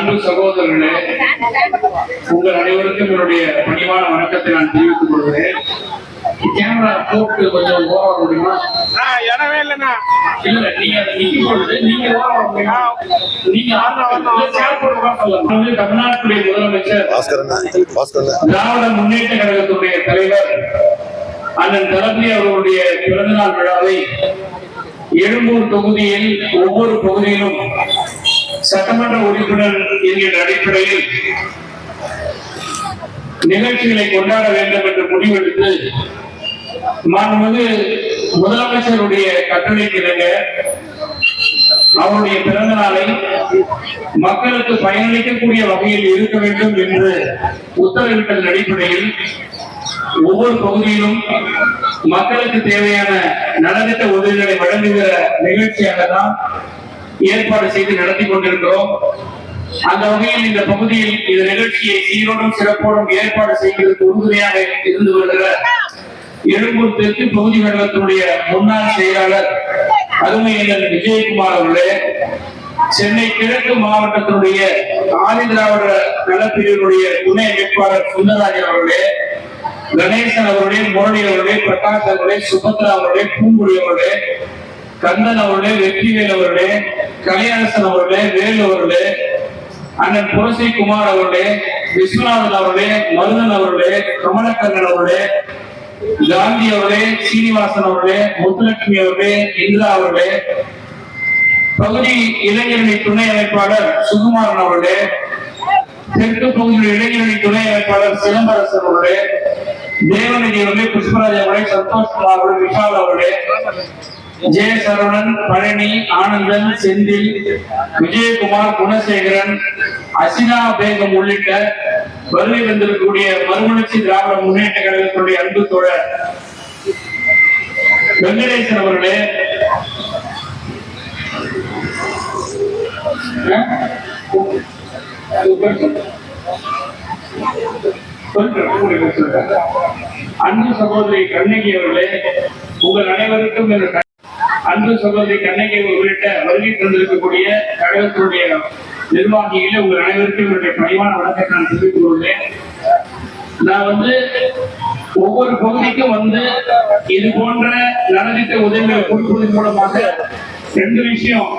அன்பு சகோதரர்களே உங்கள் அனைவருக்கும் என்னுடைய பணிவான வணக்கத்தை நான் தெரிவித்துக் கொள்கிறேன். கேமரா போட்டு கொஞ்சம் ஓரம் வர முடியுமா நான் இடமே இல்லைண்ணா. இல்ல நீங்க அதை நிக்கும் பொழுது நீங்க ஓரம் வர முடியுமா நீங்க தமிழ்நாட்டுடைய முதலமைச்சர். திராவிட முன்னேற்ற கழகத்துடைய தலைவர் அண்ணன் தளபதி அவர்களுடைய பிறந்தநாள் விழாவை எழும்பூர் தொகுதியில் ஒவ்வொரு பகுதியிலும் சட்டமன்ற உறுப்பினர் என்கின்ற அடிப்படையில் நிகழ்ச்சிகளை கொண்டாட வேண்டும் என்று முடிவெடுத்து மாண்புமிகு முதலமைச்சருடைய கட்டளைக்கிணங்க அவருடைய பிறந்த நாளை மக்களுக்கு பயனளிக்கக்கூடிய வகையில் இருக்க வேண்டும் என்று உத்தரவிட்டதன் அடிப்படையில் ஒவ்வொரு பகுதியிலும் மக்களுக்கு தேவையான நலத்திட்ட உதவிகளை வழங்குகிற நிகழ்ச்சியாக தான் ஏற்பாடு செய்து நடத்தி கொண்டிருக்கிறோம். அந்த வகையில் இந்த பகுதியில் இந்த நிகழ்ச்சியை சீரோடும் சிறப்போடும் ஏற்பாடு செய்வதற்கு உறுதுணையாக இருந்து வருகிற எழும்பூர் தெற்கு பகுதி மண்டலத்தினுடைய முன்னாள் செயலாளர் அருமையினர் விஜயகுமார் அவர்களே சென்னை கிழக்கு மாவட்டத்தினுடைய ஆதி திராவிட நலப்பிரிவினுடைய துணை வேட்பாளர் சுந்தரராஜன் அவர்களே கணேசன் அவருடைய முரளி அவர்களே பிரகாஷ் அவர்களே சுபத்ரா அவர்களே பூங்குடி அவர்களே கந்தன் அவர்களே வெற்றிவேல் அவர்களே கலையரசன் அவர்களே வேலு அவர்களே அண்ணன் புரசை குமார் அவர்களே விஸ்வநாதன் அவர்களே மருதன் அவர்களே கமலக்கண்ணன் அவர்களே காந்தி அவர்களே சீனிவாசன் அவர்களே முத்துலட்சுமி அவர்களே இந்திரா அவர்களே பகுதி இளைஞரணி துணை அமைப்பாளர் சுகுமாரன் அவர்களே தெற்கு பகுதி இளைஞரணி துணை அமைப்பாளர் சிதம்பரசன் அவர்களே தேவநிதி அவர்களே புஷ்பராஜ் அவர்களே சந்தோஷ் குமார் அவர்களே விஷால் அவர்களே ஜெய சரவணன் பழனி ஆனந்தன் செந்தில் விஜயகுமார் குணசேகரன் அசினா பேகம் உள்ளிட்ட வருகை வந்திருக்கக்கூடிய மறுமலர்ச்சி திராவிட முன்னேற்ற கழகத்தினுடைய அன்பு தோழர் வெங்கடேசன் அவர்களே. அன்பு சகோதரி கண்ணகி அவர்களே உங்கள் அனைவருக்கும் என்று அன்பு சகோதரி கண்ணகி உள்ளிட்ட வருகை தந்திருக்கக்கூடிய கழகத்தினுடைய நிர்வாகிகளே உங்கள் அனைவருக்கும் என்னுடைய பணிவான வணக்கத்தை நான் தெரிவித்துக் கொள்கிறேன். நான் வந்து ஒவ்வொரு பகுதிக்கும் வந்து இது போன்ற நலத்திட்ட உதவிகளை கொடுப்பதன் மூலமாக ரெண்டு விஷயம்.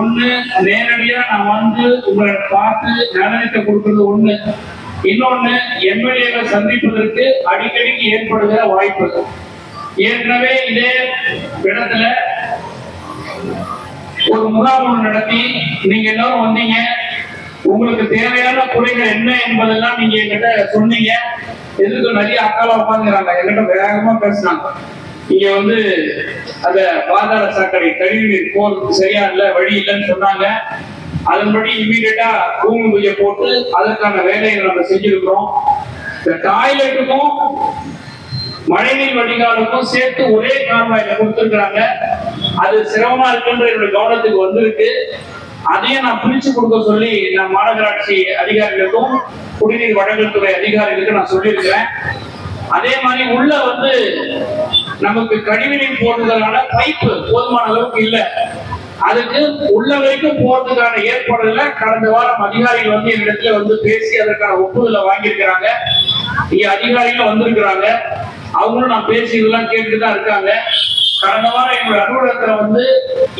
ஒண்ணு நேரடியா நான் வந்து உங்களை பார்த்து நலத்திட்ட கொடுக்கறது ஒண்ணு. இன்னொன்னு எம்எல்ஏவை சந்திப்பதற்கு அடிக்கடிக்கு ஏற்படுகிற வாய்ப்பு ஏற்கனவே இதே இடத்துல ஒரு முகாம் ஒன்று நடத்தி நீங்க எல்லாரும் வந்தீங்க. உங்களுக்கு தேவையான குறைகள் என்ன என்பதெல்லாம் நீங்க என்கிட்ட சொன்னீங்க. எதுக்கு நிறைய அக்கால உட்காந்துறாங்க என்கிட்ட வேகமா பேசுனாங்க. இங்க வந்து அந்த பாதாள சாக்கடை கழிவுநீர் போல் சரியா இல்ல வழி இல்லைன்னு சொன்னாங்க. அதன்படி இமீடியட்டா பூமி பூஜை போட்டு அதற்கான வேலைகளை நம்ம செஞ்சிருக்கிறோம். இந்த டாய்லெட்டுக்கும் மழைநீர் வடிகாலுக்கும் சேர்த்து ஒரே கால்வாயில கொடுத்திருக்கிறாங்க. அது சிரமமா இருக்குன்ற என்னுடைய கவனத்துக்கு வந்திருக்கு. அதையும் நான் பிரிச்சு கொடுக்க சொல்லி நான் மாநகராட்சி அதிகாரிகளுக்கும் குடிநீர் வழங்கல் துறை அதிகாரிகளுக்கு நான் சொல்லியிருக்கிறேன். அதே மாதிரி உள்ள வந்து நமக்கு கழிவுநீர் போடுறதுனால பைப்பு போதுமான அளவுக்கு இல்லை. அதுக்கு உள்ள வரைக்கும் போறதுக்கான ஏற்பாடுல கடந்த வாரம் அதிகாரிகள் வந்து என்னிடத்துல வந்து பேசி அதற்கான ஒப்புதலை வாங்கியிருக்கிறாங்க. இங்க அதிகாரிகள் வந்திருக்கிறாங்க. அவங்களும் நான் பேசி இதெல்லாம் கேட்டுட்டு தான் இருக்காங்க. கடந்த வாரம் எங்களுடைய அலுவலகத்துல வந்து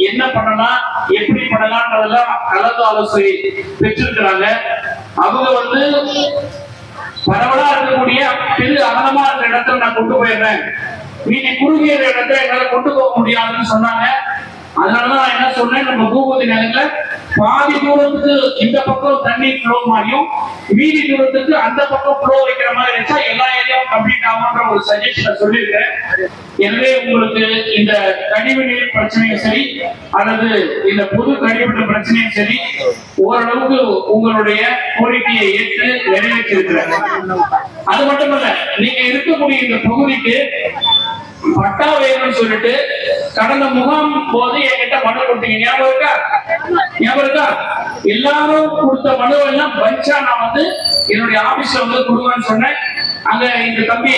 என்ன பண்ணலாம் எப்படி பண்ணலாம்ன்றதெல்லாம் கலந்து ஆலோசனை பெற்றிருக்கிறாங்க. அவங்க வந்து பரவலா இருக்கக்கூடிய பெரு அகலமா இருக்கிற இடத்துல நான் கொண்டு போயிடுறேன். மீதி குறுகிய இடத்துல என்னால கொண்டு போக முடியாதுன்னு சொன்னாங்க. அதனாலதான் நான் என்ன சொன்னேன் நம்ம பூபதி நகர்ல பாதி தூரத்துக்கு இந்த பக்கம் தண்ணி ஃப்ளோ மாதிரியும் மீதி தூரத்துக்கு அந்த பக்கம் ஃப்ளோ வைக்கிற மாதிரி இருந்துச்சா எல்லா ஏரியாவும் கம்ப்ளீட் ஆகும்ன்ற ஒரு சஜஷனை சொல்லியிருக்கேன் எனவே உங்களுக்கு இந்த கழிவு நீர் பிரச்சனையும் சரி அல்லது இந்த பொது கழிவுநீர் பிரச்சனையும் சரி ஓரளவுக்கு உங்களுடைய கோரிக்கையை ஏற்று நிறைவேற்றிருக்கிறேன் அது மட்டுமல்ல நீங்க இருக்கக்கூடிய இந்த பகுதிக்கு பட்டா வேணும்னு சொல்லிட்டு கடந்த முகாம் போது என்கிட்ட மனு கொடுத்தீங்க. ஞாபகம் இருக்கா? ஞாபகம் இருக்கா? எல்லாரும் கொடுத்த மனு எல்லாம் பஞ்சா நான் வந்து என்னுடைய ஆபீஸ்ல வந்து கொடுக்குறேன்னு சொன்னேன். அங்க இந்த தம்பி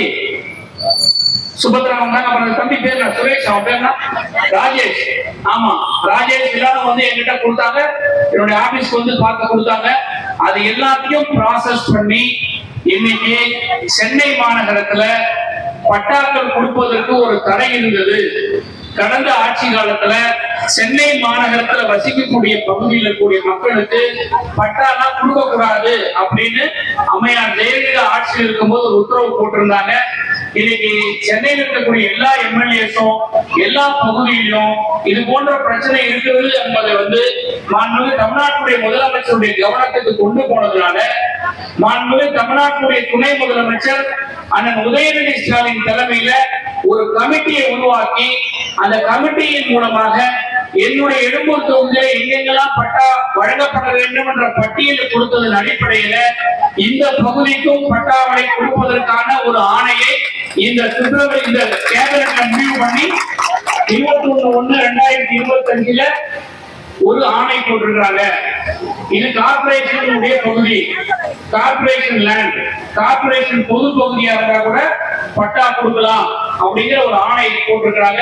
சுபத்ரா வந்தாங்க அப்புறம் தம்பி பேர் என்ன? சுரேஷ்? அவன் பேர் ராஜேஷ். ஆமா ராஜேஷ் எல்லாரும் வந்து என்கிட்ட கொடுத்தாங்க. என்னுடைய ஆபீஸ்க்கு வந்து பார்க்க கொடுத்தாங்க. அது எல்லாத்தையும் ப்ராசஸ் பண்ணி இன்னைக்கு சென்னை மாநகரத்துல பட்டாக்கள் கொடுப்பதற்கு ஒரு தடை இருந்தது. கடந்த ஆட்சி காலத்துல சென்னை மாநகரத்துல வசிக்கக்கூடிய பகுதியில் இருக்கக்கூடிய மக்களுக்கு பட்டாலாம் கொடுக்க கூடாது அப்படின்னு அம்மையார் ஜெயலலிதா ஆட்சியில் இருக்கும்போது ஒரு உத்தரவு போட்டிருந்தாங்க. இன்னைக்கு சென்னையில் இருக்கக்கூடிய எல்லா எம்எல்ஏஸும் எல்லா பகுதியிலும் இது போன்ற பிரச்சனை இருக்கிறது என்பதை வந்து மாண்புமிகு தமிழ்நாட்டுடைய முதலமைச்சருடைய கவனத்துக்கு கொண்டு போனதுனால மாண்புமிகு தமிழ்நாட்டுடைய துணை முதலமைச்சர் அண்ணன் உதயநிதி ஸ்டாலின் தலைமையில ஒரு கமிட்டியை உருவாக்கி அந்த கமிட்டியின் மூலமாக என்னுடைய எழும்பூர் தொகுதியில எங்கெங்கெல்லாம் பட்டா வழங்கப்பட வேண்டும் என்ற பட்டியலை கொடுத்ததன் அடிப்படையில இந்த பகுதிக்கும் பட்டாவளை கொடுப்பதற்கான ஒரு ஆணையை இந்த பிப்ரவரி இந்த கேபினட் கன்வியூ பண்ணி இருபத்தி ஒண்ணு ஒண்ணு ரெண்டாயிரத்தி இருபத்தி அஞ்சுல ஒரு ஆணை போட்டிருக்கிறாங்க. இது கார்பரேஷனுடைய பகுதி. கார்பரேஷன் லேண்ட் கார்பரேஷன் பொது பகுதியா இருந்தா கூட பட்டா கொடுக்கலாம் அப்படிங்கிற ஒரு ஆணை போட்டிருக்கிறாங்க.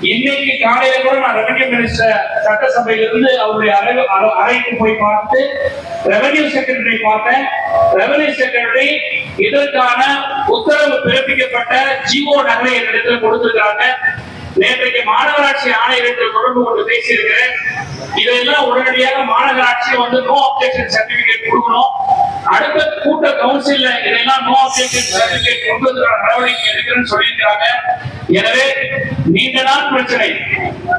இன்னைக்கு காலையில கூட நான் ரெவன்யூ மினிஸ்டர் சட்டசபையில இருந்து அவருடைய அறை- அறைக்கு போய் பார்த்து ரெவன்யூ செக்ரட்டரி பார்த்தேன். ரெவன்யூ செக்ரட்டரி இதற்கான உத்தரவு பிறப்பிக்கப்பட்ட ஜிஓ நகரை என்னிடத்தில் கொடுத்திருக்காங்க நேற்றைக்கு மாநகராட்சி ஆணையரிடத்தில் தொடர்பு கொண்டு பேசியிருக்கிறேன். இதெல்லாம் உடனடியாக மாநகராட்சி வந்து நோ அப்ஜெக்ஷன் சர்டிபிகேட் கொடுக்கணும். அடுத்த கூட்ட கவுன்சில்ல இதெல்லாம் நோ அப்ஜெக்ஷன் சர்டிபிகேட் கொண்டு நடவடிக்கை எடுக்கிறேன்னு சொல்லியிருக்கிறாங்க. எனவே நீண்ட நாள் பிரச்சனை.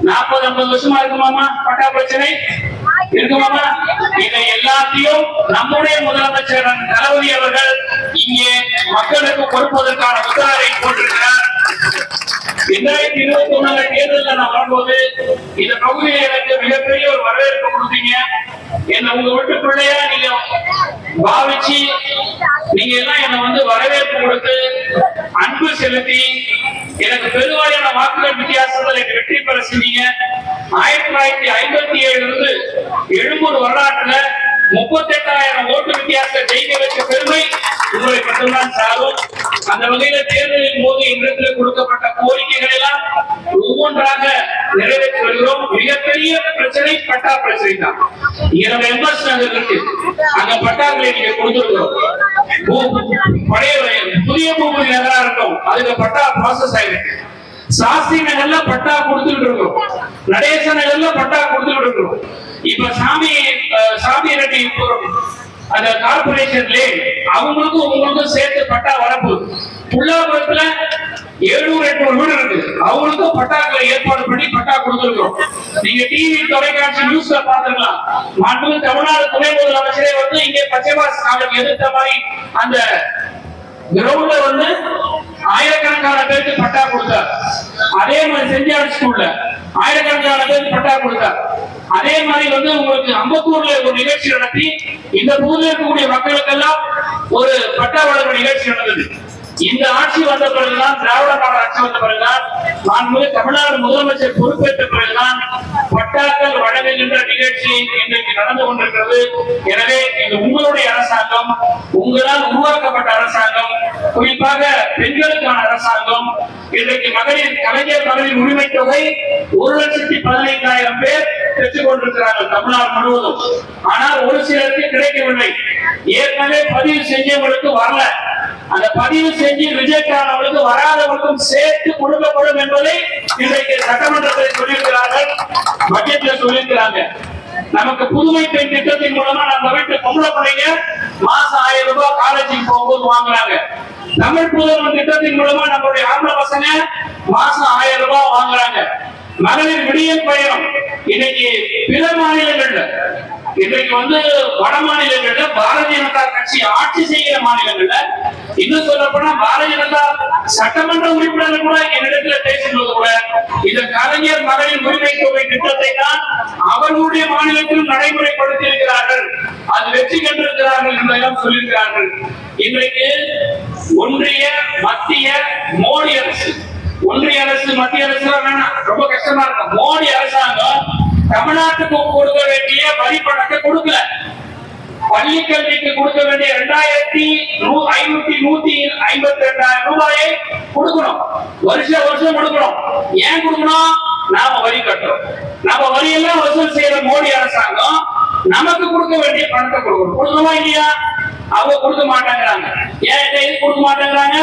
நாற்பது ஐம்பது வருஷமா இருக்குமாமா பட்டா பிரச்சனை? இருக்குமாமா? இதை எல்லாத்தையும் நம்முடைய முதலமைச்சர் தளபதி அவர்கள் இங்கே மக்களுக்கு கொடுப்பதற்கான உத்தரவை போட்டிருக்கிறார். இரண்டாயிரத்தி இருபத்தி ஒண்ணு தேர்தலில் நான் வரும்போது இந்த பகுதியில் எனக்கு மிகப்பெரிய ஒரு வரவேற்பு கொடுத்தீங்க. என்ன உங்க வீட்டு பிள்ளையா நீங்க பாவிச்சு நீங்க எல்லாம் என்ன வந்து வரவேற்பு கொடுத்து அன்பு செலுத்தி எனக்கு பெருவாரியான வாக்குகள் வித்தியாசத்தில் எனக்கு வெற்றி பெற செஞ்சீங்க ஆயிரத்தி தொள்ளாயிரத்தி ஐம்பத்தி ஏழுல இருந்து எழும்பூர் வரலாற்றுல முப்பத்தி எட்டாயிரம் ஓட்டு வித்தியாசத்தை ஜெயிக்க வைத்த பெருமை உங்களை மட்டும்தான் சாரும். அந்த வகையில தேர்தலின் போது எங்களுக்கு கொடுக்கப்பட்ட கோரிக்கைகள் எல்லாம் ஒவ்வொன்றாக நிறைவேற்றி வருகிறோம். மிகப்பெரிய பிரச்சனை பட்டா பிரச்சனை தான் இங்க நம்ம எம்எஸ் நகர் இருக்கு. அந்த பட்டாக்களை நீங்க கொடுத்துருக்கிறோம். பழைய புதிய பூமி நகரா இருக்கும் அதுக்கு பட்டா ப்ராசஸ் ஆயிருக்கு. சாஸ்திரி நகர்ல பட்டா கொடுத்துக்கிட்டு இருக்கோம். நடேச நகர்ல பட்டா கொடுத்துக்கிட்டு இருக்கோம். இப்ப சாமி சாமி ரெட்டி அந்த கார்பரேஷன்ல அவங்களுக்கும் உங்களுக்கும் சேர்த்து பட்டா வரப்போகுது. புல்லாபுரத்துல எழுநூறு எட்நூறு வீடு இருக்கு. அவங்களுக்கும் பட்டாக்களை ஏற்பாடு பண்ணி பட்டா கொடுத்துருக்கோம் நீங்க டிவி தொலைக்காட்சி நியூஸ்ல பாத்துக்கலாம் மாண்புமிகு தமிழ்நாடு துணை முதலமைச்சரே வந்து இங்கே பச்சைபாஸ் நாளுக்கு எதிர்த்த மாதிரி அந்த கிரவுண்ட்ல வந்து ஆயிரக்கணக்கான பேருக்கு பட்டா கொடுத்தார். அதே மாதிரி செஞ்சார் ஸ்கூல்ல ஆயிரக்கணக்கான பேருக்கு பட்டா கொடுத்தார். அதே மாதிரி வந்து உங்களுக்கு அம்பத்தூர்ல ஒரு நிகழ்ச்சி நடத்தி இந்த பகுதியில் இருக்கக்கூடிய மக்களுக்கெல்லாம் ஒரு பட்டா வழங்கும் நிகழ்ச்சி நடந்தது. இந்த ஆட்சி வந்த பிறகுதான் திராவிட கால ஆட்சி வந்த பிறகுதான் மாண்புமிகு தமிழ்நாடு முதலமைச்சர் பொறுப்பேற்ற பிறகுதான் பட்டாக்கள் வழங்குகின்ற நிகழ்ச்சி இன்றைக்கு நடந்து கொண்டிருக்கிறது. எனவே இது உங்களுடைய அரசாங்கம் உங்களால் உருவாக்கப்பட்ட அரசாங்கம் குறிப்பாக பெண்களுக்கான அரசாங்கம். இன்றைக்கு மகளிர் கலைஞர் மகளிர் உரிமை தொகை ஒரு லட்சத்தி பதினைந்தாயிரம் பேர் பெற்றுக் கொண்டிருக்கிறார்கள் தமிழ்நாடு முழுவதும். ஆனால் ஒரு சிலருக்கு கிடைக்கவில்லை. ஏற்கனவே பதிவு செஞ்சவங்களுக்கு வரல. அந்த பதிவு செஞ்சு ரிஜெக்ட் ஆனவர்களுக்கு வராதவர்களுக்கும் சேர்த்து கொடுக்கப்படும் என்பதை இன்றைக்கு சட்டமன்றத்தில் சொல்லியிருக்கிறார்கள். பட்ஜெட்ல சொல்லியிருக்கிறாங்க. நமக்கு புதுமை பெண் திட்டத்தின் மூலமா நம்ம வீட்டு பொம்பளை பிள்ளைங்க மாசம் ஆயிரம் ரூபாய் காலேஜுக்கு போகும்போது வாங்குறாங்க. தமிழ் புதல்வன் திட்டத்தின் மூலமா நம்மளுடைய ஆம்பளை பசங்க மாசம் ஆயிரம் ரூபாய் வாங்குறாங்க. மகளிர் விடியல் பயணம் இன்னைக்கு பிற மாநிலங்கள்ல இன்றைக்கு வந்து வட மாநிலங்கள்ல பாரதிய ஜனதா கட்சி ஆட்சி செய்கிற மாநிலங்கள்ல இன்னும் சொல்ல போனா பாரதிய ஜனதா சட்டமன்ற உறுப்பினர்கள் கூட என்னிடத்துல பேசும்போது கூட இந்த கலைஞர் மகளிர் உரிமை தொகை திட்டத்தை தான் அவர்களுடைய மாநிலத்திலும் நடைமுறைப்படுத்தி இருக்கிறார்கள் அது வெற்றி கண்டிருக்கிறார்கள் என்பதெல்லாம் சொல்லியிருக்கிறார்கள். இன்றைக்கு ஒன்றிய மத்திய மோடி அரசு ஒன்றிய அரசு மத்திய அரசு வேணாம் ரொம்ப கஷ்டமா இருக்கும் மோடி அரசாங்கம் தமிழ்நாட்டுக்கு கொடுக்க வேண்டிய வரி பணத்தை கொடுக்கல பள்ளி கல்விக்கு கொடுக்க வேண்டிய இரண்டாயிரத்தி நூ- ஐநூத்தி நூத்தி ஐம்பத்தி ரெண்டாயிரம் ரூபாயை கொடுக்கணும். வருஷ வருஷம் கொடுக்கணும். ஏன் கொடுக்கணும்? நாம வரி கட்டுறோம் நம்ம வரி எல்லாம் வசூல் செய்யற மோடி அரசாங்கம் நமக்கு கொடுக்க வேண்டிய பணத்தை கொடுக்கணும். கொடுக்கணுமா இல்லையா? அவங்க கொடுக்க மாட்டேங்கிறாங்க. ஏன் இந்த இது கொடுக்க மாட்டேங்கிறாங்க?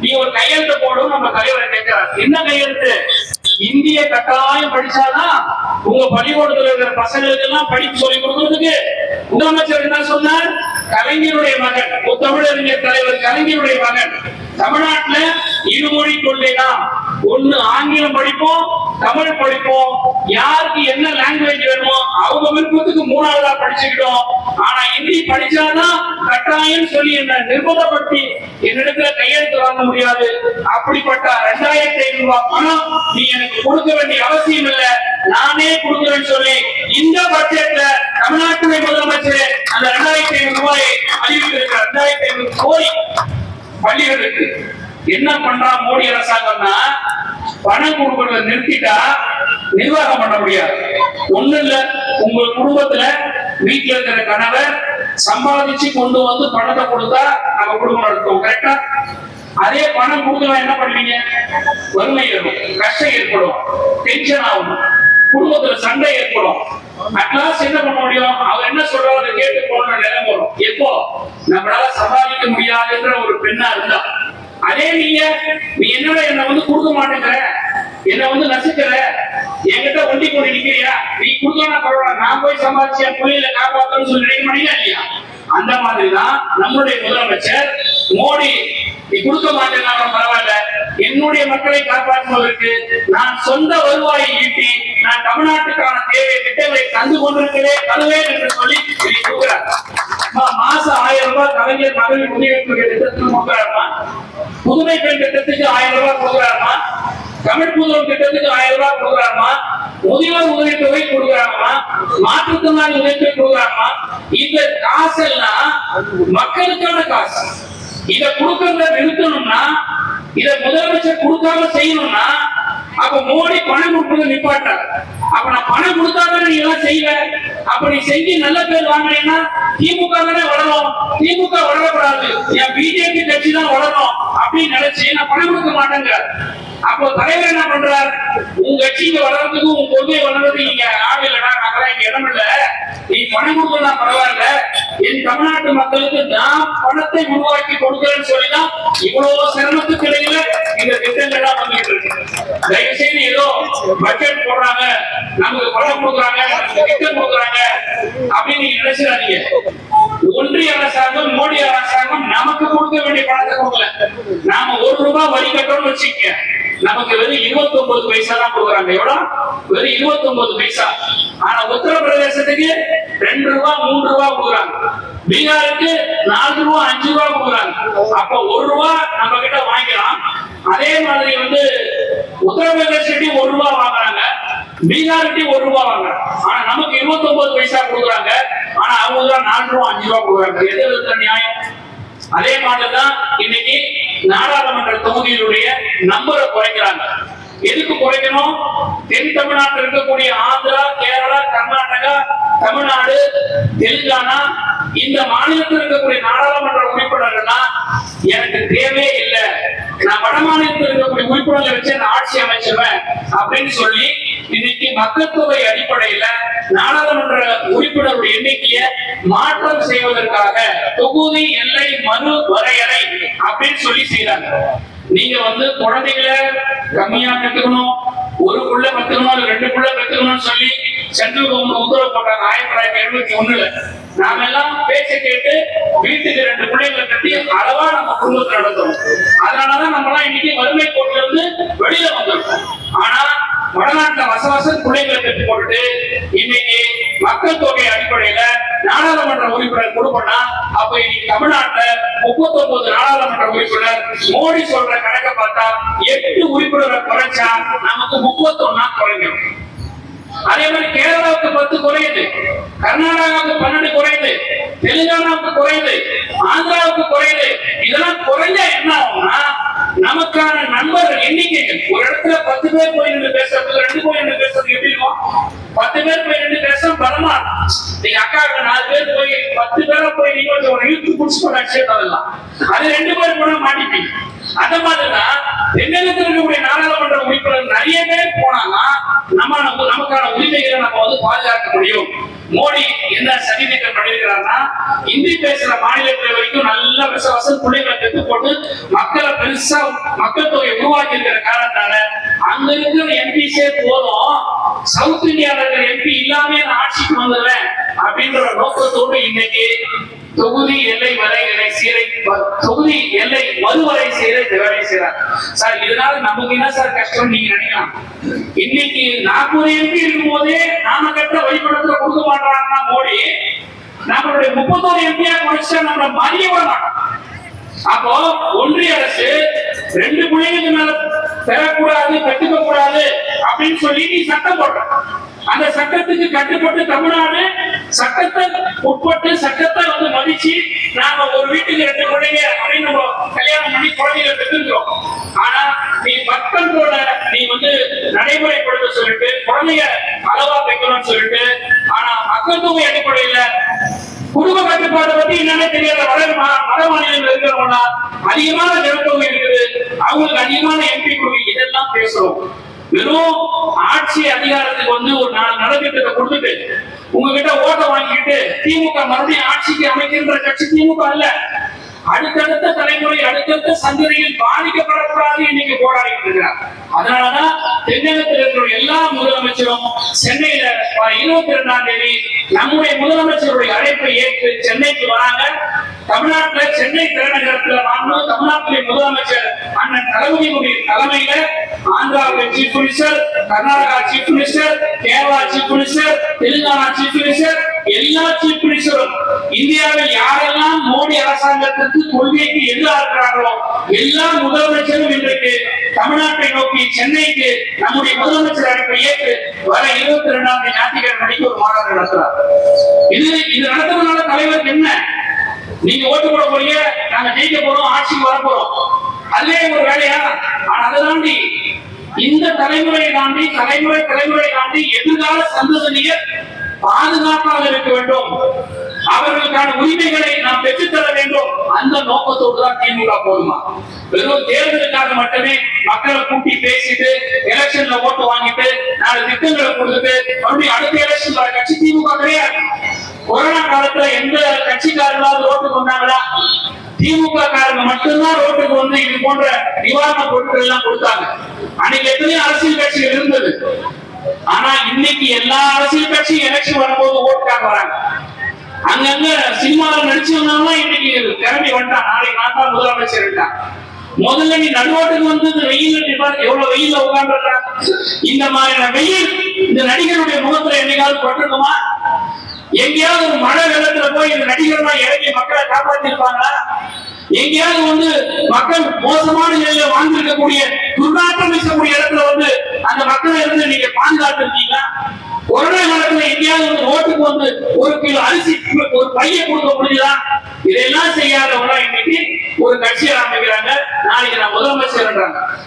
நீ ஒரு கையெழுத்து போடும் நம்ம தலைவரை கேட்கிறாங்க என்ன கையெழுத்து? இந்திய கட்டாயம் படிச்சாதான் உங்க பள்ளிக்கூடத்துல இருக்கிற பசங்களுக்கு எல்லாம் படிப்பு சொல்லி கொடுக்கறதுக்கு முதலமைச்சர் என்ன சொன்னார்? கலைஞருடைய மகன். தமிழறிஞர் தலைவர் கலைஞருடைய மகன். தமிழ்நாட்டுல இருமொழி கொள்கைதான் ஒண்ணு ஆங்கிலம் படிப்போம் தமிழ் படிப்போம். யாருக்கு என்ன லாங்குவேஜ் வேணுமோ அவங்க விருப்பத்துக்கு மூணாவதா படிச்சுக்கிட்டோம். ஆனா ஹிந்தி படிச்சாதான் கட்டாயம் சொல்லி என்ன நிர்பந்தப்படுத்தி என்னிடத்துல கையெழுத்து வாங்க முடியாது. அப்படிப்பட்ட ரெண்டாயிரத்தி ஐநூறு ரூபாய் பணம் நீ எனக்கு கொடுக்க வேண்டிய அவசியம் இல்ல. நானே கொடுக்குறேன்னு சொல்லி இந்த பட்ஜெட்ல தமிழ்நாட்டுடைய முதலமைச்சர் அந்த ரெண்டாயிரத்தி ஐநூறு ரூபாயை அறிவித்திருக்கிறார். ரெண்டாயிரத்தி ஐநூறு கோடி. பள்ளிகளுக்கு என்ன பண்றா மோடி அரசாங்கம்னா? பணம் கொடுக்கறத நிறுத்திட்டா நிர்வாகம் பண்ண முடியாது. ஒண்ணு இல்ல. உங்க குடும்பத்துல வீட்டுல இருக்கிற கணவர் சம்பாதிச்சு கொண்டு வந்து பணத்தை கொடுத்தா நம்ம குடும்பம் நடத்தும் கரெக்டா அதே பணம் கொடுக்கலாம் என்ன பண்ணுவீங்க? வறுமை ஏற்படும் கஷ்டம் ஏற்படும் டென்ஷன் ஆகும். குடும்பத்துல சண்டை ஏற்படும். அட்லாஸ் என்ன பண்ண முடியும்? அவர் என்ன சொல்றாரு? அதை கேட்டு போன நிலம் வரும். எப்போ? நம்மளால சம்பாதிக்க முடியாதுன்ற ஒரு பெண்ணா இருந்தா. அதே நீங்க நீ என்னோட என்ன வந்து கொடுக்க மாட்டேங்கிற? என்ன வந்து நசுக்கிற? என்கிட்ட ஒண்டி கொண்டு நிக்கிறியா? நீ கொடுக்கலாம் பரவாயில்ல. நான் போய் சம்பாதிச்சு என் பிள்ளைகளை காப்பாத்தணும்னு சொல்லி நினைக்க மாட்டீங்களா இல்லையா? அந்த மாதிரிதான் நம்மளுடைய முதலமைச்சர் மோடி நீ கொடுக்க மாட்டேன்னாலும் பரவாயில்ல. என்னுடைய மக்களை காப்பாற்றுவதற்கு நான் சொந்த வருவாயை ஈட்டி நான் தமிழ்நாட்டுக்கான தேவை திட்டங்களை தந்து கொண்டிருக்கிறேன் தருவேன் என்று சொல்லி கூறுகிறார் மாசம் ஆயிரம் ரூபாய் கலைஞர் மகளிர் உதவி தொகை திட்டத்துக்கு கொடுக்கிறாருமா புதுமை பெண் திட்டத்துக்கு ஆயிரம் ரூபாய் கொடுக்கிறாருமா தமிழ் புதுவன் திட்டத்துக்கு ஆயிரம் ரூபாய் கொடுக்குறாருமா முதியோர் உதவி தொகை கொடுக்குறாங்கம்மா மாற்றுத்திறனாளி உதவித்தொகை தொகை கொடுக்குறாங்கம்மா இந்த காசெல்லாம் மக்களுக்கான காசு. இத கொடுக்கறத நிறுத்தணும்னா இத முதலமைச்சர் கொடுக்காம செய்யணும்னா அப்ப மோடி பணம் கொடுக்கறது நிப்பாட்டார். அப்ப நான் பணம் கொடுத்தாதான் நீ எல்லாம் செய்வ. அப்ப நீ செஞ்சு நல்ல பேர் வாங்கினீங்கன்னா திமுக தானே வளரும். திமுக வளரக்கூடாது. என் பிஜேபி கட்சி தான் வளரும் அப்படின்னு நினைச்சு நான் பணம் கொடுக்க மாட்டேங்க. அப்போ தலைவர் என்ன பண்றார்? உங்க கட்சிக்கு வளர்றதுக்கு உங்க கொள்கை வளர்றதுக்கு நீங்க ஆள் இல்லடா நாங்களாம் இங்க இடம் இல்ல. நீ பணம் கொடுக்கலாம் பரவாயில்ல. என் தமிழ்நாட்டு மக்களுக்கு நான் பணத்தை உருவாக்கி கொடுக்கிறேன்னு சொல்லிதான் இவ்வளவு சிரமத்துக்கு இடையில இந்த திட்டங்கள்லாம் வந்துட்டு இருக்கு. தயவு செய்து ஏதோ பட்ஜெட் போடுறாங்க நமக்கு பணம் கொடுக்குறாங்க நமக்கு திட்டம் கொடுக்குறாங்க அப்படின்னு நீங்க நினைச்சிடாதீங்க. மோடி அரசாங்கம் மோடி அரசாங்கம் நமக்கு கொடுக்க வேண்டிய பணத்தை கொடுக்கல. நாம ஒரு ரூபாய் வரி கட்டணும்னு வச்சுக்க நமக்கு வெறும் இருபத்தி ஒன்பது பைசா தான் கொடுக்குறாங்க. எவ்வளவு வெறும் இருபத்தி ஒன்பது பைசா. ஆனா உத்தரப்பிரதேசத்துக்கு ரெண்டு ரூபா மூன்று ரூபா கொடுக்குறாங்க. பீகாருக்கு நாலு ரூபா அஞ்சு ரூபா கொடுக்குறாங்க. அப்ப ஒரு ரூபா நம்ம கிட்ட வாங்கிக்கலாம். அதே மாதிரி வந்து உத்தரப்பிரதேசத்தையும் ஒரு ரூபா வாங்குறாங்க. பீகார்கிட்டயும் ஒரு ரூபா வாங்குறாங்க. ஆனா நமக்கு இருபத்தி ஒன்பது பைசா கொடுக்குறாங்க. ஆனா அவங்க தான் நாலு ரூபா அஞ்சு ரூபா கொடுக்குறாங்க எது விதத்துல நியாயம்? அதே மாதிரிதான் இன்னைக்கு நாடாளுமன்ற தொகுதியினுடைய நம்பரை குறைக்கிறாங்க. எதுக்கு குறைக்கணும்? தென் தமிழ்நாட்டில் இருக்கக்கூடிய ஆந்திரா கேரளா கர்நாடகா தமிழ்நாடு தெலுங்கானா இந்த மாநிலத்தில் இருக்கக்கூடிய நாடாளுமன்ற உறுப்பினர்கள்னா எனக்கு தேவையே இல்லை. நான் வட மாநிலத்தில் இருக்கக்கூடிய உறுப்பினர்களை வச்சு நான் ஆட்சி அமைச்சுவேன் அப்படின்னு சொல்லி இன்னைக்கு மக்கள் தொகை அடிப்படையில நாடாளுமன்ற உறுப்பினருடைய எண்ணிக்கையை மாற்றம் செய்வதற்காக தொகுதி எல்லை மறு வரையறை அப்படின்னு சொல்லி செய்யறாங்க நீங்க வந்து குழந்தைகளை கம்மியா கத்துக்கணும் ஒரு புள்ள கத்துக்கணும் ரெண்டு புள்ள கத்துக்கணும்னு சொல்லி சென்ட்ரல் கவர்மெண்ட் உத்தரவு போட்டாங்க ஆயிரத்தி தொள்ளாயிரத்தி எழுபத்தி ஒண்ணுல நாம எல்லாம் பேச்சை கேட்டு வீட்டுக்கு ரெண்டு பிள்ளைங்களை கட்டி அளவா நம்ம குடும்பத்தை நடத்தணும் அதனாலதான் நம்ம எல்லாம் இன்னைக்கு வறுமை கோட்டில இருந்து வெளியில வந்திருக்கோம். ஆனா வடநாட்டுல வசவசம் பிள்ளைங்களை கட்டி போட்டுட்டு இன்னைக்கு மக்கள் தொகை அடிப்படையில நாடாளுமன்ற உறுப்பினர் கொடுப்பனா அப்ப இன்னைக்கு தமிழ்நாட்டுல முப்பத்தி ஒன்பது நாடாளுமன்ற உறுப்பினர் மோடி சொல்ற கணக்கை பார்த்தா எட்டு உறுப்பினரை குறைச்சா நமக்கு முப்பத்தி ஒன்னா குறைஞ்சிடும் அதே மாதிரி கேரளாவுக்கு பத்து குறையுது. கர்நாடகாவுக்கு பன்னெண்டு குறையுது. தெலுங்கானாவுக்கு குறையுது. ஆந்திராவுக்கு குறையுது. இதெல்லாம் குறைஞ்சா என்ன ஆகும்னா நமக்கான நண்பர் எண்ணிக்கைகள். ஒரு இடத்துல பத்து பேர் போய் நின்று பேசுறதுக்கு ரெண்டு போய் நின்று பேசுறதுக்கு எப்படி இருக்கும்? பத்து பேர் போய் ரெண்டு பேசுறது பலமா இருக்கும். நீங்க அக்காவுக்கு நாலு பேர் போய் பத்து பேர போய் நீங்க வந்து ஒரு இழுத்து குடிச்சு போட அதெல்லாம் அது ரெண்டு பேர் கூட மாட்டிப்பீங்க அந்த மாதிரிதான் தென்னகத்தில் இருக்கக்கூடிய நாடாளுமன்ற உறுப்பினர் நிறைய பேர் நம்ம நமக்கான உரிமைகளை நம்ம வந்து பாதுகாக்க முடியும். மோடி என்ன சதி திட்டம் பண்ணிருக்கிறாருன்னா இந்தி பேசுற மாநிலத்துல வரைக்கும் நல்ல விச வசல் பிள்ளைகளை பெற்று போட்டு மக்களை பெருசா மக்கள் தொகை உருவாக்கி இருக்கிற காரணத்தால அங்க இருக்கிற எம்பிஸே போதும். சவுத் இந்தியாவில் இருக்கிற எம்பி இல்லாம நான் ஆட்சிக்கு வந்துடுறேன் அப்படின்ற நோக்கத்தோடு இன்னைக்கு தொகுதி எல்லை வரைகளை சீரை தொகுதி எல்லை மறுவரை சீரை வேலை செய்யறாங்க சார் இதனால நமக்கு என்ன சார் கஷ்டம்? நீங்க நினைக்கலாம். இன்னைக்கு நாற்பது எம்பி இருக்கும் போதே நாம கட்ட வழிபடத்துல கொடுக்க மாட்டாங்கன்னா மோடி நம்மளுடைய முப்பத்தோரு எம்பியா குறைச்சா நம்மள மதிய விட மாட்டோம் அப்போ ஒன்றிய அரசு ரெண்டு பிள்ளைங்களுக்கு மேல பெறக்கூடாது கட்டுக்க கூடாது அப்படின்னு சொல்லி நீ சட்டம் போடுற. அந்த சட்டத்துக்கு கட்டுப்பட்டு தமிழ்நாடு சட்டத்தை உட்பட்டு சட்டத்தை வந்து மதிச்சு நாம ஒரு வீட்டுக்கு ரெண்டு குழந்தைங்க அப்படின்னு நம்ம கல்யாணம் பண்ணி குழந்தைகளை பெற்றிருக்கிறோம். ஆனா நீ மக்களோட நீ வந்து நடைமுறைப்படுத்த சொல்லிட்டு குழந்தைய அளவா பெக்கணும்னு சொல்லிட்டு ஆனா மக்கள் தொகை அடிப்படையில குடும்ப கட்டுப்பாடு பத்தி என்னன்னே தெரியாத வட வட மாநிலங்கள் இருக்கிறவங்க அதிகமான ஜனத்தொகை இருக்குது. அவங்களுக்கு அதிகமான எம்பி கொடுங்க இதெல்லாம் பேசுறோம். வெறும் ஆட்சி அதிகாரத்துக்கு வந்து ஒரு நாலு நலத்திட்டத்தை கொடுத்துட்டு உங்ககிட்ட ஓட்ட வாங்கிட்டு திமுக மறுபடியும் ஆட்சிக்கு அமைக்கின்ற கட்சி திமுக அல்ல. அடுத்தடுத்த தலைமுறை அடுத்தடுத்த சந்ததியில் பாதிக்கப்படக்கூடாது இன்னைக்கு போராடிட்டு இருக்கிறார். அதனாலதான் தென்னகத்தில் இருக்கிற எல்லா முதலமைச்சரும் சென்னையில இருபத்தி இரண்டாம் தேதி நம்முடைய முதலமைச்சருடைய அழைப்பை ஏற்று சென்னைக்கு வராங்க. தமிழ்நாட்டுல சென்னை தலைநகரத்துல மாண்பு தமிழ்நாட்டுடைய முதலமைச்சர் அண்ணன் தளபதியுடைய தலைமையில ஆந்திராவுடைய chief minister Karnataka chief minister Kerala minister Telangana chief minister எல்லா சீஃப் மினிஸ்டரும் இந்தியாவில் யாரெல்லாம் மோடி அரசாங்கத்திற்கு கொள்கைக்கு எதிராக இருக்கிறார்களோ எல்லா முதலமைச்சரும் இன்றைக்கு தமிழ்நாட்டை நோக்கி சென்னைக்கு நம்முடைய முதலமைச்சர் அழைப்பை ஏற்று வர இருபத்தி ரெண்டாம் தேதி ஞாயிற்றுக்கிழமை அன்னைக்கு ஒரு மாநாடு நடத்துறார். இது இது நடத்துறதுனால தலைவருக்கு என்ன? நீங்க ஓட்டு போட போறீங்க நாங்க ஜெயிக்க போறோம் ஆட்சிக்கு வர போறோம் அதுவே ஒரு வேலையா? ஆனா அதை தாண்டி இந்த தலைமுறையை தாண்டி தலைமுறை தலைமுறை தாண்டி எதிர்கால சந்ததியினர் பாதுகாப்பாக இருக்க வேண்டும். அவர்களுக்கான உரிமைகளை நாம் பெற்றுத்தர வேண்டும். அந்த நோக்கத்தோடு தான் திமுக போதுமா வெறும் தேர்தலுக்காக மட்டுமே மக்களை கூட்டி பேசிட்டு எலெக்ஷன்ல ஓட்டு வாங்கிட்டு நாலு திட்டங்களை கொடுத்துட்டு மறுபடியும் அடுத்த எலெக்ஷன் வர கட்சி திமுக கிடையாது. கொரோனா காலத்துல எந்த கட்சிக்காரங்களாவது ஓட்டு கொண்டாங்களா? திமுக காரங்க மட்டும்தான் ரோட்டுக்கு வந்து இது போன்ற நிவாரண பொருட்கள் எல்லாம் கொடுத்தாங்க. அன்னைக்கு எத்தனையோ அரசியல் கட்சிகள் இருந்தது. ஆனா இன்னைக்கு எல்லா அரசியல் கட்சியும் எலெக்ஷன் வரும்போது ஓட்டுக்காக வராங்க. அங்கங்க சினிமாவில் நடிச்சவங்க இன்னைக்கு கிளம்பி வந்துட்டான் நாளைக்கு நான் தான் முதலமைச்சர் இருக்கான் முதல்ல நீ நடுவோட்டுக்கு வந்து இந்த வெயில்ல எவ்வளவு வெயில்ல உட்கார்ந்துருக்கா? இந்த மாதிரியான வெயில் இந்த நடிகருடைய முகத்துல என்னைக்காவது பட்டிருக்குமா? எங்கேயாவது ஒரு மழை வெள்ளத்துல போய் இந்த நடிகர்லாம் இறங்கி மக்களை காப்பாத்திருப்பாங்களா? எங்கேயாவது வந்து மக்கள் மோசமான நிலையில வாழ்ந்திருக்கக்கூடிய துர்நாற்றம் வீசக்கூடிய இடத்துல வந்து அந்த மக்களை இருந்து நீங்க பாதுகாத்துருக்கீங்களா? கொரோனா காலத்துல எங்கேயாவது வந்து ரோட்டுக்கு வந்து ஒரு கிலோ அரிசி ஒரு பைய கொடுக்க முடியுதா? இதெல்லாம் செய்யாதவங்க இன்னைக்கு ஒரு கட்சியை ஆரம்பிக்கிறாங்க. நாளைக்கு நான் முதலமைச்சர்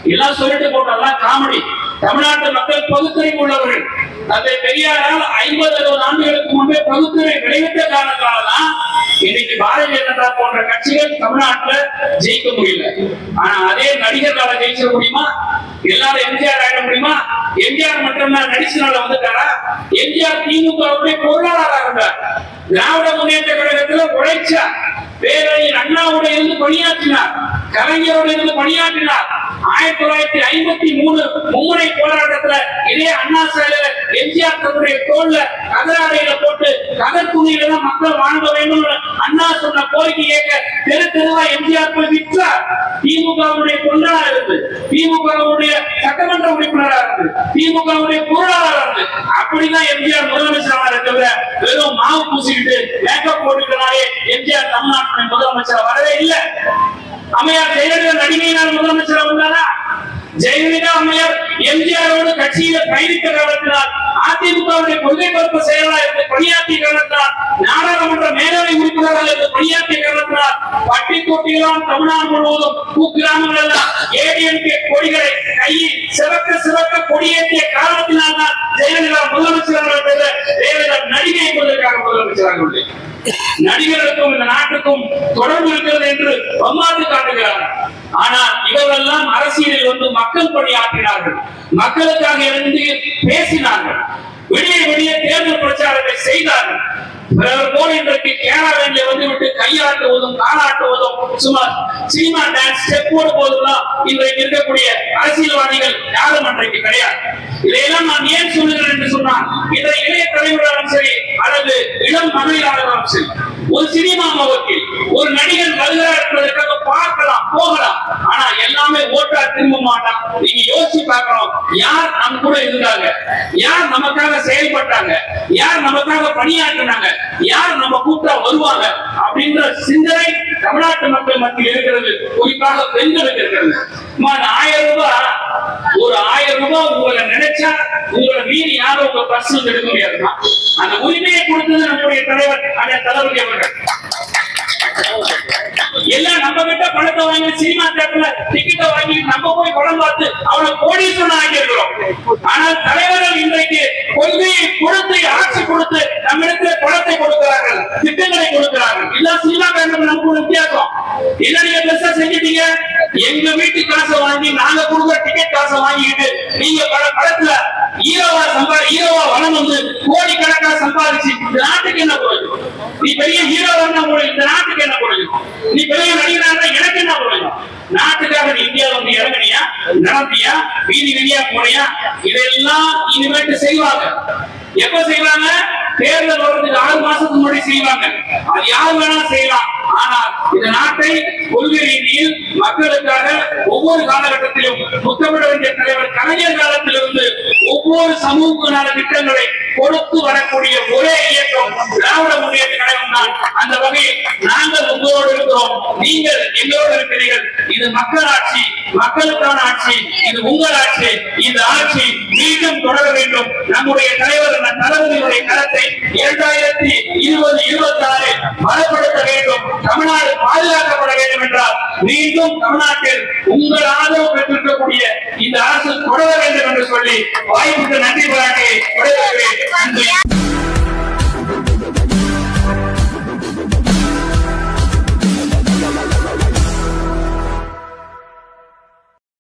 எல்லாம் சொல்லிட்டு போட்டதெல்லாம் காமெடி. தமிழ்நாட்டு மக்கள் பகுத்தறிவு உள்ளவர்கள். தந்தை பெரியாரால் ஐம்பது அறுபது ஆண்டுகளுக்கு முன்பே பகுத்தறிவை விளைவித்த காரணத்தாலதான் இன்னைக்கு பாரதிய ஜனதா போன்ற கட்சிகள் தமிழ்நாட்டுல ஜெயிக்க முடியல. ஆனா அதே நடிகர்களால ஜெயிச்சிட முடியுமா? எல்லாரும் எம்ஜிஆர் ஆயிட முடியுமா? எம்ஜிஆர் மட்டும்தான் நடிச்சனால வந்துட்டாரா? எம்ஜிஆர் திமுகவுடைய பொருளாளராக இருந்தார். திராவிட முன்னேற்ற கழகத்துல உழைச்சார் பேரறிஞர் அண்ணாவோட இருந்து பணியாற்றினார் கலைஞரோட இருந்து பணியாற்றினார். ஆயிரத்தி தொள்ளாயிரத்தி ஐம்பத்தி மூணு மும்முனை போராட்டத்துல இதே அண்ணா சாலையில எம்ஜிஆர் தன்னுடைய தோல்ல கதராடையில போட்டு கதர் துணியில தான் மக்கள் வாங்க வேண்டும் அண்ணா சொன்ன கோரிக்கை ஏற்க தெரு தெருவா எம்ஜிஆர் போய் விற்றார் திமுகவுடைய தொண்டராக இருந்து திமுகவுடைய சட்டமன்ற உறுப்பினராக இருந்து திமுகவுடைய பொருளாளராக இருந்து. அப்படிதான் எம்ஜிஆர் முதலமைச்சராக இருக்கிற வெறும் மாவு பூசிக்கிட்டு மேக்கப் போட்டுக்கிறனாலே எம்ஜிஆர் தமிழ்நாட்டுடைய முதலமைச்சர் வரவே இல்லை. அம்மையார் ஜெயலலிதா நடிகையினால் முதலமைச்சர் வந்தாரா? ஜெயலலிதா அம்மையார் எம்ஜிஆரோடு கட்சியில பயணித்த காலத்தினால் அதிமுகவுடைய கொள்கை பரப்பு செயலாளர் என்று பணியாற்றிய காரணத்தினால் நாடாளுமன்ற மேலவை உறுப்பினர்கள் இருந்து பணியாற்றிய காரணத்தினால் பட்டி தொட்டிகளாம் தமிழ்நாடு முழுவதும் குக்கிராமங்கள் எல்லாம் ஏடிஎம்கே கொடிகளை கையில் சிவக்க சிவக்க கொடியேற்றிய காரணத்தினால் தான் ஜெயலலிதா முதலமைச்சராக ஜெயலலிதா நடிகை என்பதற்காக முதலமைச்சராக நடிகருக்கும் நடிகர்களுக்கும் இந்த நாட்டுக்கும் தொடர்பு இருக்கிறது என்று பம்மாந்து காட்டுகிறார் ஆனால் இவரெல்லாம் அரசியலில் வந்து மக்கள் பணியாற்றினார்கள். மக்களுக்காக இருந்து பேசினார்கள். வெளியே வெளியே தேர்தல் விடிய செய்தார்கள். பிறர் போல இன்றைக்கு கேரளாவிலே வந்து விட்டு கையாட்டுவதும் காலாட்டுவதும் சும்மா சினிமா டான்ஸ் ஸ்டெப் போடும் போதுதான் இன்றைக்கு இருக்கக்கூடிய அரசியல்வாதிகள் யாரும் அன்றைக்கு கிடையாது. இதையெல்லாம் நான் ஏன் சொல்லுகிறேன் என்று சொன்னால் இன்றைய இளைய தலைவராலும் சரி அல்லது இளம் மகளிராலும் சரி ஒரு சினிமா முகத்தில் ஒரு நடிகன் வருகிறார் என்பதற்காக பார்க்கலாம் போகலாம். ஆனா எல்லாமே ஓட்டா திரும்ப மாட்டான் நீங்க யோசிச்சு பார்க்கணும். யார் நம்ம கூட இருந்தாங்க? யார் நமக்காக செயல்பட்டாங்க? யார் நமக்காக பணியாற்றினாங்க? யார் நம்ம கூட்டா வருவாங்க? அப்படின்ற சிந்தனை தமிழ்நாட்டு மக்கள் மத்தியில் இருக்கிறது. குறிப்பாக பெண்களுக்கு இருக்கிறது. ஆயிரம் ரூபாய் ஒரு ஆயிரம் ரூபாய் உங்களை நினைச்சா உங்களை மீறி யாரும் உங்க பர்ஸ் எடுக்க முடியாதுமா அந்த உரிமையை கொடுத்தது நம்முடைய தலைவர் அந்த தளபதி அவர்கள் எல்லாம் நம்ம கிட்ட பணத்தை வாங்கி சினிமா தேட்டர்ல டிக்கெட்டை வாங்கி நம்ம போய் படம் பார்த்து அவனை கோடீஸ்வரன் ஆகி இருக்கிறோம் ஆனால் தலைவர்கள் இன்றைக்கு கொள்கையை கொடுத்து ஆட்சி கொடுத்து நம்மிடத்தில் பணத்தை கொடுக்கிறார்கள் திட்டங்களை கொடுக்கிறார்கள். எல்லாம் சினிமா காரணம் நமக்கு ஒரு வித்தியாசம் என்ன நீங்க பெருசா செஞ்சிட்டீங்க? எங்க வீட்டு காசை வாங்கி நாங்க கொடுக்குற டிக்கெட் காசை வாங்கிட்டு நீங்க பல படத்துல ஹீரோவா சம்பா ஹீரோவா வளம் வந்து கோடிக்கணக்கா சம்பாதிச்சு இந்த நாட்டுக்கு என்ன பிரயோஜனம் நீ பெரிய ஹீரோவா இருந்தா இந்த நாட்டுக்கு என்ன பிரயோஜனம் நீ பெரிய நடிகனா எனக்கு என்ன பிரயோஜனம் நாட்டுக்காக நீ வந்து இறங்கினியா நடத்தியா வீதி வெளியா போனியா? இதெல்லாம் இனிமேட்டு செய்வாங்க. எப்ப செய்வாங்க? தேர்தல் வர்றதுக்கு ஆறு மாசத்துக்கு முன்னாடி செய்வாங்க. அது யார் வேணாலும் செய்யலாம். ஆனால் இந்த நாட்டை கொள்கை ரீதியில் மக்களுக்காக ஒவ்வொரு காலகட்டத்திலும் புத்தமிட வேண்டிய தலைவர் கலைஞர் காலத்திலிருந்து ஒவ்வொரு சமூக நல திட்டங்களை பொறுப்பு வரக்கூடிய ஒரே இயக்கம் திராவிட முன்னேற்ற கழகம் தான். அந்த வகையில் நாங்கள் உங்களோடு இருக்கிறோம். நீங்கள் எங்களோடு இருக்கிறீர்கள். இது மக்கள் ஆட்சி மக்களுக்கான ஆட்சி இது உங்கள் ஆட்சி. இந்த ஆட்சி மீண்டும் தொடர வேண்டும். நம்முடைய தலைவர் தளபதியுடைய கருத்தை இரண்டாயிரத்தி இருபது இருபத்தி ஆறு பலப்படுத்த வேண்டும். தமிழ்நாடு பாதுகாக்கப்பட வேண்டும் என்றால் மீண்டும் தமிழ்நாட்டில் உங்கள் ஆதரவு பெற்றிருக்கக்கூடிய இந்த அரசு தொடர வேண்டும் என்று சொல்லி வாய்ப்புக்கு நன்றி பாராட்டி Yeah.